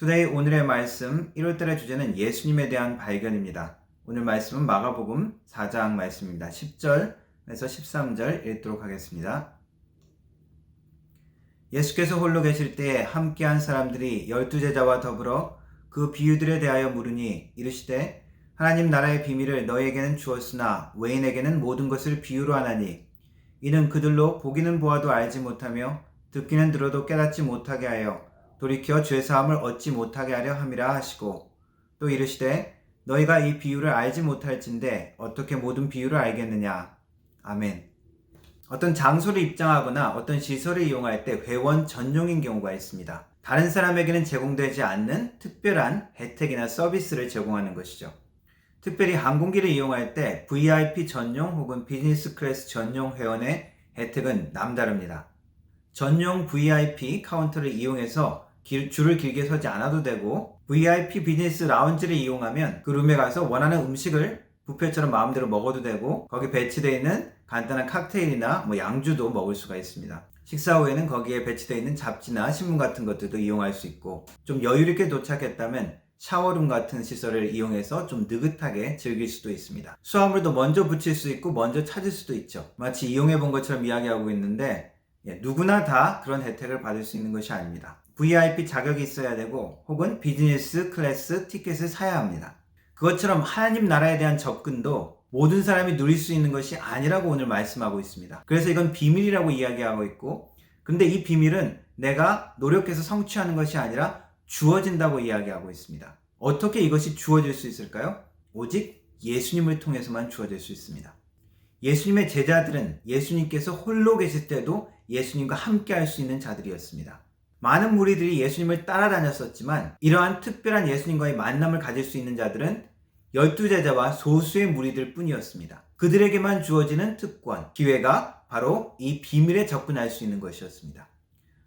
투데이 오늘의 말씀 1월달의 주제는 예수님에 대한 발견입니다. 오늘 말씀은 마가복음 4장 말씀입니다. 10절에서 13절 읽도록 하겠습니다. 예수께서 홀로 계실 때에 함께한 사람들이 열두 제자와 더불어 그 비유들에 대하여 물으니 이르시되 하나님 나라의 비밀을 너희에게는 주었으나 외인에게는 모든 것을 비유로 하나니 이는 그들로 보기는 보아도 알지 못하며 듣기는 들어도 깨닫지 못하게 하여 돌이켜 죄 사함을 얻지 못하게 하려 함이라 하시고 또 이르시되 너희가 이 비유를 알지 못할진데 어떻게 모든 비유를 알겠느냐 아멘. 어떤 장소를 입장하거나 어떤 시설을 이용할 때 회원 전용인 경우가 있습니다. 다른 사람에게는 제공되지 않는 특별한 혜택이나 서비스를 제공하는 것이죠. 특별히 항공기를 이용할 때 VIP 전용 혹은 비즈니스 클래스 전용 회원의 혜택은 남다릅니다. 전용 VIP 카운터를 이용해서 길- 줄을 길게 서지 않아도 되고 VIP 비즈니스 라운지를 이용하면 그 룸에 가서 원하는 음식을 뷔페처럼 마음대로 먹어도 되고 거기 배치되어 있는 간단한 칵테일이나 뭐 양주도 먹을 수가 있습니다. 식사 후에는 거기에 배치되어 있는 잡지나 신문 같은 것들도 이용할 수 있고 좀 여유있게 도착했다면 샤워룸 같은 시설을 이용해서 좀 느긋하게 즐길 수도 있습니다. 수화물도 먼저 붙일 수 있고 먼저 찾을 수도 있죠. 마치 이용해 본 것처럼 이야기하고 있는데 예, 누구나 다 그런 혜택을 받을 수 있는 것이 아닙니다. VIP 자격이 있어야 되고 혹은 비즈니스 클래스 티켓을 사야 합니다. 그것처럼 하나님 나라에 대한 접근도 모든 사람이 누릴 수 있는 것이 아니라고 오늘 말씀하고 있습니다. 그래서 이건 비밀이라고 이야기하고 있고, 근데 이 비밀은 내가 노력해서 성취하는 것이 아니라 주어진다고 이야기하고 있습니다. 어떻게 이것이 주어질 수 있을까요? 오직 예수님을 통해서만 주어질 수 있습니다. 예수님의 제자들은 예수님께서 홀로 계실 때도 예수님과 함께 할 수 있는 자들이었습니다. 많은 무리들이 예수님을 따라다녔었지만 이러한 특별한 예수님과의 만남을 가질 수 있는 자들은 열두 제자와 소수의 무리들 뿐이었습니다. 그들에게만 주어지는 특권, 기회가 바로 이 비밀에 접근할 수 있는 것이었습니다.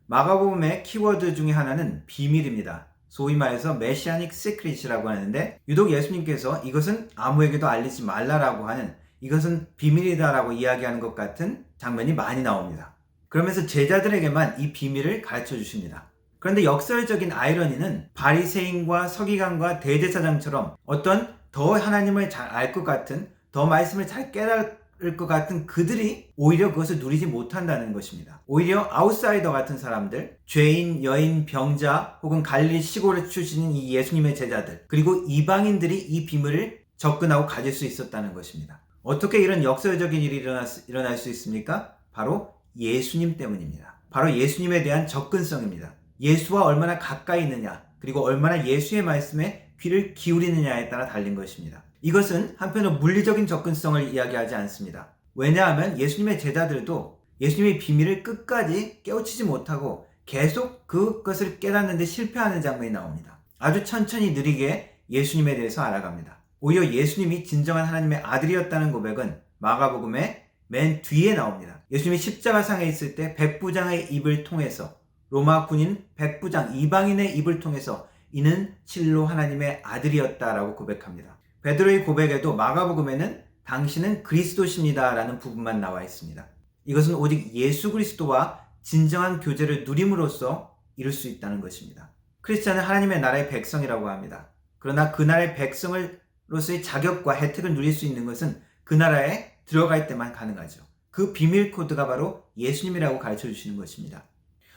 마가복음의 키워드 중에 하나는 비밀입니다. 소위 말해서 메시아닉 시크릿이라고 하는데 유독 예수님께서 이것은 아무에게도 알리지 말라라고 하는 이것은 비밀이다라고 이야기하는 것 같은 장면이 많이 나옵니다. 그러면서 제자들에게만 이 비밀을 가르쳐 주십니다. 그런데 역설적인 아이러니는 바리새인과 서기관과 대제사장처럼 어떤 더 하나님을 잘 알 것 같은 더 말씀을 잘 깨달을 것 같은 그들이 오히려 그것을 누리지 못한다는 것입니다. 오히려 아웃사이더 같은 사람들, 죄인, 여인, 병자 혹은 갈릴리 시골에 출신인 이 예수님의 제자들 그리고 이방인들이 이 비밀을 접근하고 가질 수 있었다는 것입니다. 어떻게 이런 역설적인 일이 일어날 수 있습니까? 바로 예수님 때문입니다. 바로 예수님에 대한 접근성입니다. 예수와 얼마나 가까이 있느냐, 그리고 얼마나 예수의 말씀에 귀를 기울이느냐에 따라 달린 것입니다. 이것은 한편으로 물리적인 접근성을 이야기하지 않습니다. 왜냐하면 예수님의 제자들도 예수님의 비밀을 끝까지 깨우치지 못하고 계속 그것을 깨닫는데 실패하는 장면이 나옵니다. 아주 천천히 느리게 예수님에 대해서 알아갑니다. 오히려 예수님이 진정한 하나님의 아들이었다는 고백은 마가복음의 맨 뒤에 나옵니다. 예수님이 십자가상에 있을 때 백부장의 입을 통해서 로마 군인 백부장 이방인의 입을 통해서 이는 실로 하나님의 아들이었다라고 고백합니다. 베드로의 고백에도 마가복음에는 당신은 그리스도십니다라는 부분만 나와 있습니다. 이것은 오직 예수 그리스도와 진정한 교제를 누림으로써 이룰 수 있다는 것입니다. 크리스찬은 하나님의 나라의 백성이라고 합니다. 그러나 그 나라의 백성으로서의 자격과 혜택을 누릴 수 있는 것은 그 나라에 들어갈 때만 가능하죠. 그 비밀 코드가 바로 예수님이라고 가르쳐 주시는 것입니다.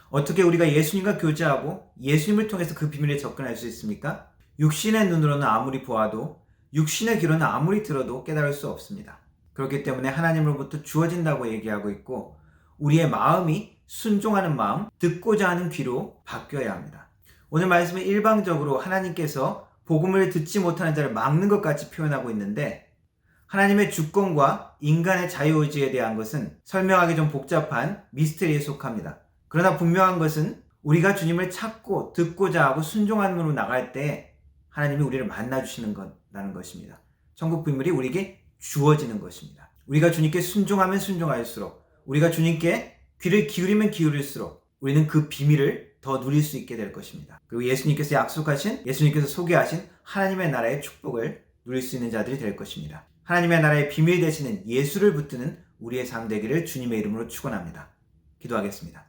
어떻게 우리가 예수님과 교제하고 예수님을 통해서 그 비밀에 접근할 수 있습니까? 육신의 눈으로는 아무리 보아도 육신의 귀로는 아무리 들어도 깨달을 수 없습니다. 그렇기 때문에 하나님으로부터 주어진다고 얘기하고 있고 우리의 마음이 순종하는 마음, 듣고자 하는 귀로 바뀌어야 합니다. 오늘 말씀은 일방적으로 하나님께서 복음을 듣지 못하는 자를 막는 것 같이 표현하고 있는데 하나님의 주권과 인간의 자유의지에 대한 것은 설명하기 좀 복잡한 미스터리에 속합니다. 그러나 분명한 것은 우리가 주님을 찾고 듣고자 하고 순종함으로 나갈 때 하나님이 우리를 만나주시는 것라는 것입니다. 천국 비밀이 우리에게 주어지는 것입니다. 우리가 주님께 순종하면 순종할수록 우리가 주님께 귀를 기울이면 기울일수록 우리는 그 비밀을 더 누릴 수 있게 될 것입니다. 그리고 예수님께서 약속하신 예수님께서 소개하신 하나님의 나라의 축복을 누릴 수 있는 자들이 될 것입니다. 하나님의 나라의 비밀 되시는 예수를 붙드는 우리의 삶 되기를 주님의 이름으로 축원합니다. 기도하겠습니다.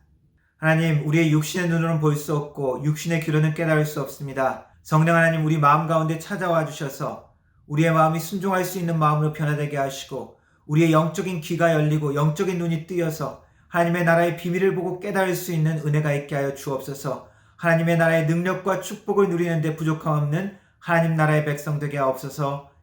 하나님, 우리의 육신의 눈으로는 볼 수 없고 육신의 귀로는 깨달을 수 없습니다. 성령 하나님, 우리 마음 가운데 찾아와 주셔서 우리의 마음이 순종할 수 있는 마음으로 변화되게 하시고 우리의 영적인 귀가 열리고 영적인 눈이 뜨여서 하나님의 나라의 비밀을 보고 깨달을 수 있는 은혜가 있게 하여 주옵소서. 하나님의 나라의 능력과 축복을 누리는데 부족함 없는 하나님 나라의 백성 되게 하옵소서.